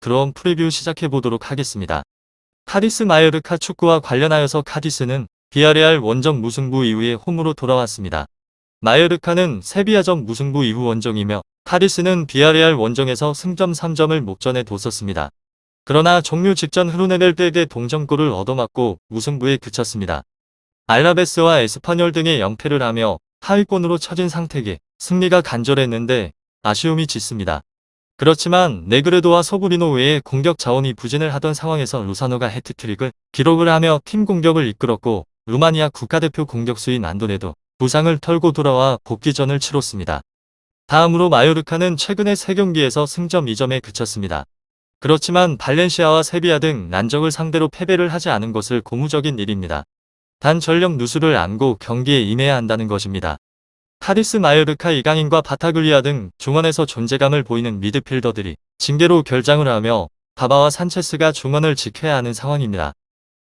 그럼 프리뷰 시작해 보도록 하겠습니다. 카디스 마요르카 축구와 관련하여서 카디스는 비아레알 원정 무승부 이후에 홈으로 돌아왔습니다. 마요르카는 세비야전 무승부 이후 원정이며 카디스는 비아레알 원정에서 승점 3점을 목전에 뒀었습니다. 그러나 종료 직전 흐루네벨드에게 동점골을 얻어맞고 무승부에 그쳤습니다. 알라베스와 에스파뇰 등의 연패를 하며 하위권으로 처진 상태에 승리가 간절했는데 아쉬움이 짙습니다. 그렇지만 네그레도와 소브리노 외에 공격 자원이 부진을 하던 상황에서 루사노가 해트트릭을 기록을 하며 팀 공격을 이끌었고 루마니아 국가대표 공격수인 안도네도 부상을 털고 돌아와 복귀전을 치렀습니다. 다음으로 마요르카는 최근의 3경기에서 승점 2점에 그쳤습니다. 그렇지만 발렌시아와 세비야 등 난적을 상대로 패배를 하지 않은 것을 고무적인 일입니다. 단 전력 누수를 안고 경기에 임해야 한다는 것입니다. 카디스 마요르카 이강인과 바타글리아 등 중원에서 존재감을 보이는 미드필더들이 징계로 결장을 하며 바바와 산체스가 중원을 지켜야 하는 상황입니다.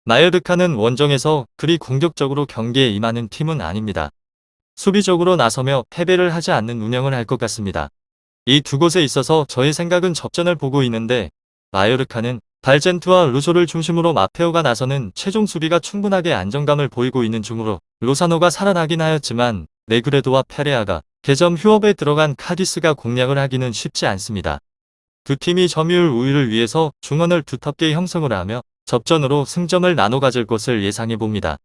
마요르카는 원정에서 그리 공격적으로 경기에 임하는 팀은 아닙니다. 수비적으로 나서며 패배를 하지 않는 운영을 할 것 같습니다. 이 두 곳에 있어서 저의 생각은 접전을 보고 있는데 마요르카는 발젠투와 루소를 중심으로 마페오가 나서는 최종 수비가 충분하게 안정감을 보이고 있는 중으로 로사노가 살아나긴 하였지만 네그레도와 페레아가 개점 휴업에 들어간 카디스가 공략을 하기는 쉽지 않습니다. 두 팀이 점유율 우위를 위해서 중원을 두텁게 형성을 하며 접전으로 승점을 나눠 가질 것을 예상해 봅니다.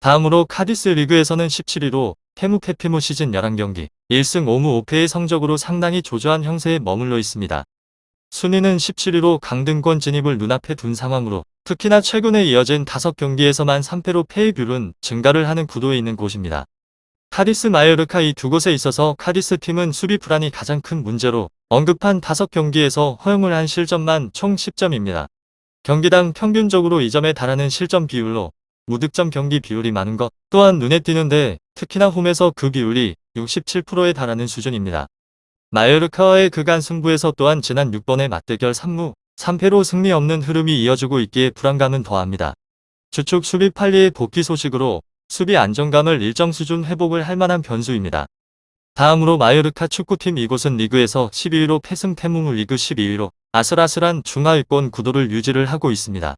다음으로 카디스 리그에서는 17위로 페무 페피무 시즌 11경기 1승 5무 5패의 성적으로 상당히 조조한 형세에 머물러 있습니다. 순위는 17위로 강등권 진입을 눈앞에 둔 상황으로 특히나 최근에 이어진 5경기에서만 3패로 패의률은 증가를 하는 구도에 있는 곳입니다. 카디스 마요르카 이 두 곳에 있어서 카디스 팀은 수비 불안이 가장 큰 문제로 언급한 5경기에서 허용을 한 실점만 총 10점입니다. 경기당 평균적으로 2점에 달하는 실점 비율로 무득점 경기 비율이 많은 것 또한 눈에 띄는데 특히나 홈에서 그 비율이 67%에 달하는 수준입니다. 마요르카와의 그간 승부에서 또한 지난 6번의 맞대결 3무 3패로 승리 없는 흐름이 이어지고 있기에 불안감은 더합니다. 주축 수비 판리의 복귀 소식으로 수비 안정감을 일정 수준 회복을 할 만한 변수입니다. 다음으로 마요르카 축구팀 이곳은 리그에서 12위로 패승 태무무 리그 12위로 아슬아슬한 중하위권 구도를 유지를 하고 있습니다.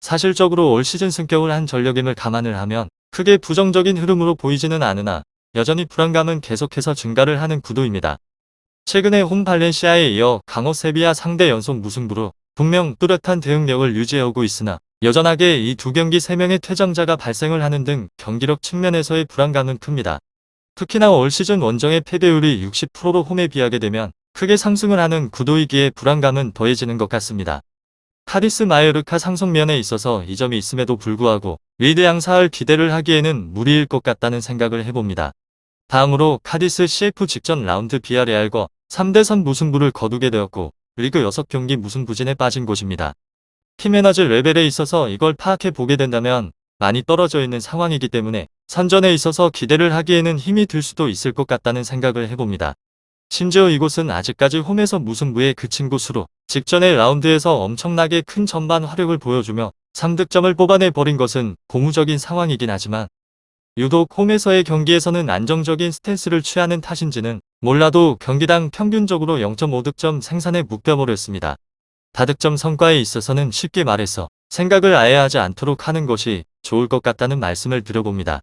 사실적으로 올 시즌 승격을 한 전력임을 감안을 하면 크게 부정적인 흐름으로 보이지는 않으나 여전히 불안감은 계속해서 증가를 하는 구도입니다. 최근에 홈 발렌시아에 이어 강호 세비야 상대 연속 무승부로 분명 뚜렷한 대응력을 유지해오고 있으나 여전하게 이 두 경기 3명의 퇴장자가 발생을 하는 등 경기력 측면에서의 불안감은 큽니다. 특히나 올 시즌 원정의 패배율이 60%로 홈에 비하게 되면 크게 상승을 하는 구도이기에 불안감은 더해지는 것 같습니다. 카디스 마요르카 상승면에 있어서 이 점이 있음에도 불구하고 리드 양사할 기대를 하기에는 무리일 것 같다는 생각을 해봅니다. 다음으로 카디스 CF 직전 라운드 비아레알과 3대선 무승부를 거두게 되었고 리그 6경기 무승부진에 빠진 곳입니다. 팀 에너지 레벨에 있어서 이걸 파악해 보게 된다면 많이 떨어져 있는 상황이기 때문에 선전에 있어서 기대를 하기에는 힘이 들 수도 있을 것 같다는 생각을 해봅니다. 심지어 이곳은 아직까지 홈에서 무승부에 그친 곳으로 직전의 라운드에서 엄청나게 큰 전반 화력을 보여주며 3득점을 뽑아내 버린 것은 고무적인 상황이긴 하지만 유독 홈에서의 경기에서는 안정적인 스탠스를 취하는 탓인지는 몰라도 경기당 평균적으로 0.5득점 생산에 묶여버렸습니다. 다득점 성과에 있어서는 쉽게 말해서 생각을 아예 하지 않도록 하는 것이 좋을 것 같다는 말씀을 드려봅니다.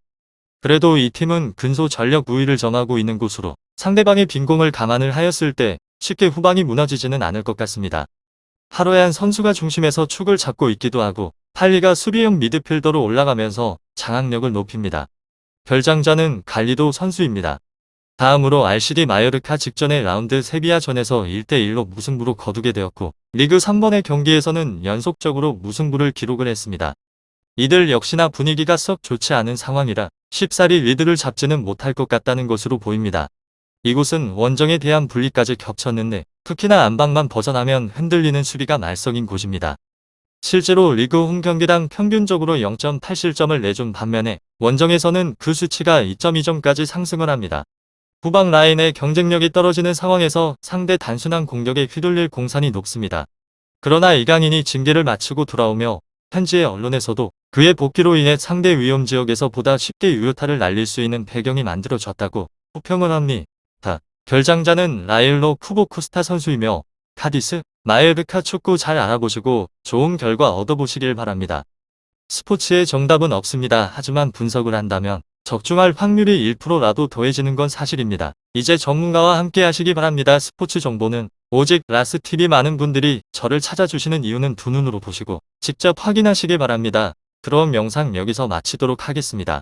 그래도 이 팀은 근소 전력 우위를 점하고 있는 곳으로 상대방의 빈공을 감안을 하였을 때 쉽게 후방이 무너지지는 않을 것 같습니다. 하로얀 선수가 중심에서 축을 잡고 있기도 하고 팔리가 수비형 미드필더로 올라가면서 장악력을 높입니다. 별장자는 갈리도 선수입니다. 다음으로 RCD 마요르카 직전의 라운드 세비야전에서 1대1로 무승부로 거두게 되었고 리그 3번의 경기에서는 연속적으로 무승부를 기록을 했습니다. 이들 역시나 분위기가 썩 좋지 않은 상황이라 쉽사리 리드를 잡지는 못할 것 같다는 것으로 보입니다. 이곳은 원정에 대한 분리까지 겹쳤는데 특히나 안방만 벗어나면 흔들리는 수비가 말썽인 곳입니다. 실제로 리그 홈 경기당 평균적으로 0.8실점을 내준 반면에 원정에서는 그 수치가 2.2점까지 상승을 합니다. 후방 라인의 경쟁력이 떨어지는 상황에서 상대 단순한 공격에 휘둘릴 공산이 높습니다. 그러나 이강인이 징계를 마치고 돌아오며 현지의 언론에서도 그의 복귀로 인해 상대 위험 지역에서 보다 쉽게 유효타를 날릴 수 있는 배경이 만들어졌다고 호평을 합니다. 결장자는 라일로 쿠보쿠스타 선수이며 카디스, 마엘르카 축구 잘 알아보시고 좋은 결과 얻어보시길 바랍니다. 스포츠의 정답은 없습니다. 하지만 분석을 한다면 적중할 확률이 1%라도 더해지는 건 사실입니다. 이제 전문가와 함께 하시기 바랍니다. 스포츠 정보는 오직 라스TV 많은 분들이 저를 찾아주시는 이유는 두 눈으로 보시고 직접 확인하시기 바랍니다. 그럼 영상 여기서 마치도록 하겠습니다.